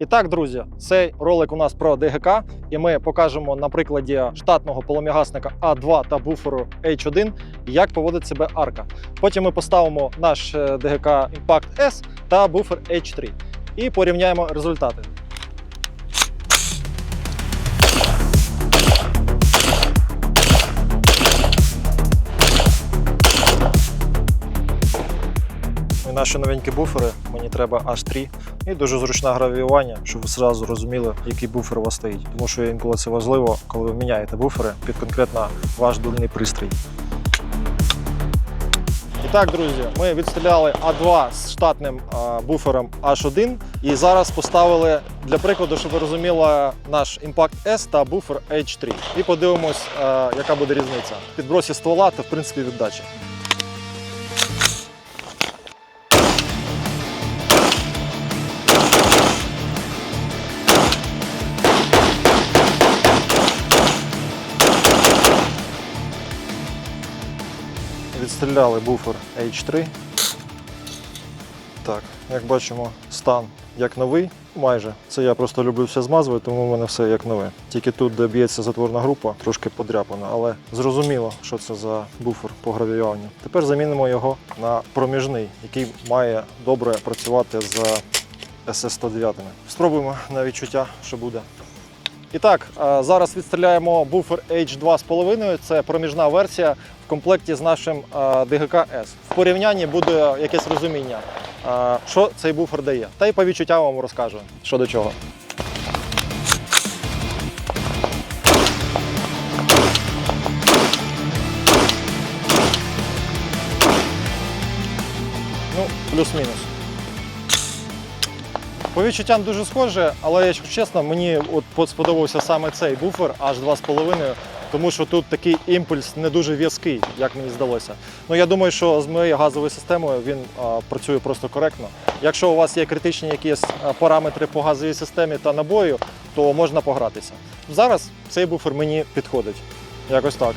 І так, друзі, цей ролик у нас про ДГК, і ми покажемо на прикладі штатного полум'ягасника А2 та буферу H1, як поводить себе арка. Потім ми поставимо наш е, ДГК Impact S та буфер H3 і порівняємо результати. І наші новенькі буфери, мені треба H3 і дуже зручне гравіювання, щоб ви зразу розуміли, який буфер у вас стоїть. Тому що інколи це важливо, коли ви міняєте буфери під конкретно ваш дульний пристрій. І так, друзі, ми відстріляли А2 з штатним буфером H1 і зараз поставили для прикладу, щоб ви розуміли, наш Impact S та буфер H3. І подивимось, яка буде різниця. В підбросі ствола та в принципі віддачі. Відстріляли буфер H3. Так, як бачимо, стан як новий, майже. Це я просто люблю все змазувати, тому в мене все як нове. Тільки тут, де б'ється затворна група, трошки подряпана, але зрозуміло, що це за буфер по гравіюванню. Тепер замінимо його на проміжний, який має добре працювати з SS-109. Спробуємо на відчуття, що буде. І так, зараз відстріляємо буфер H2,5. Це проміжна версія в комплекті з нашим е, ДГК S. В порівнянні буде якесь розуміння, що цей буфер дає. Та й по відчуттям вам розкажу, що до чого. Ну, плюс-мінус. По відчуттям дуже схоже, але якщо чесно, мені от по- сподобався саме цей буфер аж 2,5, тому що тут такий імпульс не дуже в'язкий, як мені здалося. Ну я думаю, що з моєю газовою системою він а, працює просто коректно. Якщо у вас є критичні якісь параметри по газовій системі та набою, то можна погратися. Зараз цей буфер мені підходить. Якось так.